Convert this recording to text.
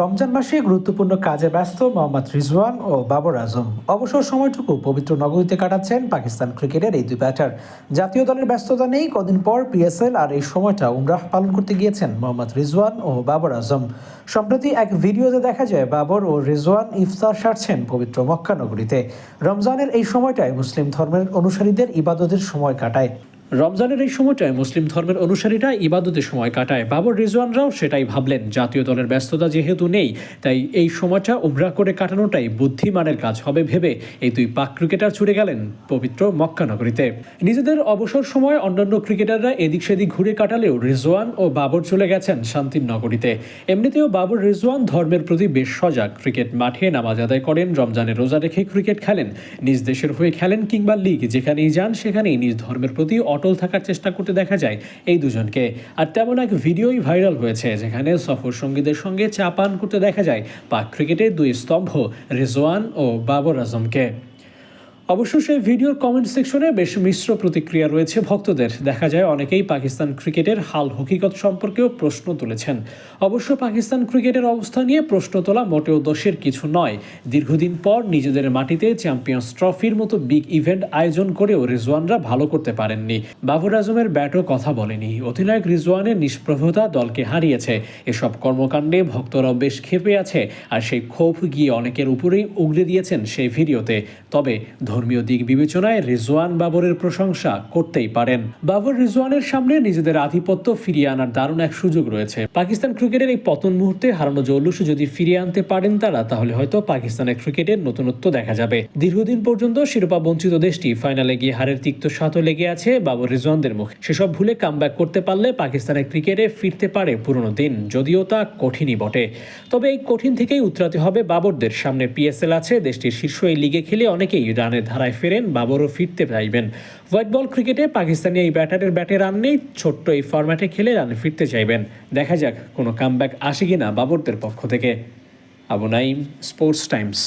রমজান মাসে গুরুত্বপূর্ণ কাজে ব্যস্ত মোহাম্মদ রিজওয়ান ও বাবর আজম। অবসর সময়টুকু পবিত্র নগরীতে কাটাচ্ছেন পাকিস্তান ক্রিকেটের এই দুই ব্যাটার জাতীয় দলের ব্যস্ততা নেই, কদিন পর পিএসএল আর এই সময়টা উমরাহ পালন করতে গিয়েছেন মোহাম্মদ রিজওয়ান ও বাবর আজম। সম্প্রতি এক ভিডিওতে দেখা যায়, বাবর ও রিজওয়ান ইফতার সারছেন পবিত্র মক্কা নগরীতে। রমজানের এই সময়টায় মুসলিম ধর্মের অনুসারীদের ইবাদতের সময় কাটায়। রমজানের এই সময়টায় মুসলিম ধর্মের অনুসারীরা ইবাদতের সময় কাটায়। বাবর রিজওয়ানরাও সেটাই ভাবলেন। জাতীয় দলের ব্যস্ততা যেহেতু নেই, তাই এই সময়টা উমরা করে কাটানোটাই বুদ্ধিমানের কাজ হবে ভেবে এই দুই পাক ক্রিকেটার ছুটে গেলেন পবিত্র মক্কা নগরীতে। নিজেদের অবসর সময় অন্যান্য ক্রিকেটাররা এদিক সেদিক ঘুরে কাটালেও রিজওয়ান ও বাবর চলে গেছেন শান্তির নগরীতে। এমনিতেও বাবর রিজওয়ান ধর্মের প্রতি বেশ সজাগ। ক্রিকেট মাঠে নামাজ আদায় করেন রমজানে রোজা রেখে ক্রিকেট খেলেন। নিজ দেশের হয়ে খেলেন কিংবা লিগ যেখানেই যান, সেখানেই নিজ ধর্মের প্রতি অটল থাকার চেষ্টা করতে দেখা যায় এই দুজনকে। আর তেমন এক ভিডিওই ভাইরাল হয়েছে যেখানে সফর সঙ্গীদের সঙ্গে চা পান করতে দেখা যায় পাক ক্রিকেটের দুই স্তম্ভ, রিজওয়ান ও বাবর আজমকে। অবশ্য সেই ভিডিওর কমেন্ট সেকশনে বেশ মিশ্র প্রতিক্রিয়া রয়েছে ভক্তদের। দেখা যায় অনেকেই পাকিস্তান ক্রিকেটের হাল হকিকত সম্পর্কেও প্রশ্ন তুলেছেন। অবশ্য পাকিস্তান ক্রিকেটের অবস্থা নিয়ে প্রশ্ন তোলা মোটেও দোষের কিছু নয়। দীর্ঘদিন পর নিজেদের মাটিতে চ্যাম্পিয়ন্স ট্রফির মতো বিগ ইভেন্ট আয়োজন করেও রিজওয়ানরা ভালো করতে পারেননি। বাবর আজমের ব্যাটও কথা বলেনি। অধিনায়ক রিজওয়ানের নিষ্প্রভতা দলকে হারিয়েছে। এসব কর্মকাণ্ডে ভক্তরাও বেশ ক্ষেপে আছে। আর সেই ক্ষোভ গিয়ে অনেকের উপরেই উগড়ে দিয়েছেন সেই ভিডিওতে। তবে ধর্মীয় দিক বিবেচনায় রেজওয়ান বাবরের প্রশংসা করতেই পারেন। বাবর রেজওয়ানের সামনে নিজেদের আধিপত্য ফিরিয়ে আনার দারুণ এক সুযোগ রয়েছে। পাকিস্তান ক্রিকেটের এই পতন মুহূর্তে হারানো জৌলুস যদি ফিরিয়ে আনতে পারেন তারা, তাহলে হয়তো পাকিস্তানের ক্রিকেটের নতুনত্ব দেখা যাবে। দীর্ঘদিন পর্যন্ত শিরোপা বঞ্চিত দেশটি ফাইনালে গিয়ে হারের তিক্ত স্বাদও লেগে আছে বাবর রেজওয়ানদের মুখে। সেসব ভুলে কামব্যাক করতে পারলে পাকিস্তানের ক্রিকেটে ফিরতে পারে পুরনো দিন, যদিও তা কঠিনই বটে। তবে এই কঠিন থেকেই উতরাতে হবে বাবরদের। সামনে পিএসএল আছে, দেশটির শীর্ষ এই লিগে খেলে অনেকেই রানের ধারায় ফেরেন, বাবরও ফিরতে চাইবেন। হোয়াইট বল ক্রিকেটে পাকিস্তানি এই ব্যাটারের ব্যাটে রান নেই, ছোট্ট এই ফরম্যাটে খেলে রানে ফিরতে চাইবেন। দেখা যাক কোনো কামব্যাক আসে কিনা বাবরদের পক্ষ থেকে। Abu Naim sports Times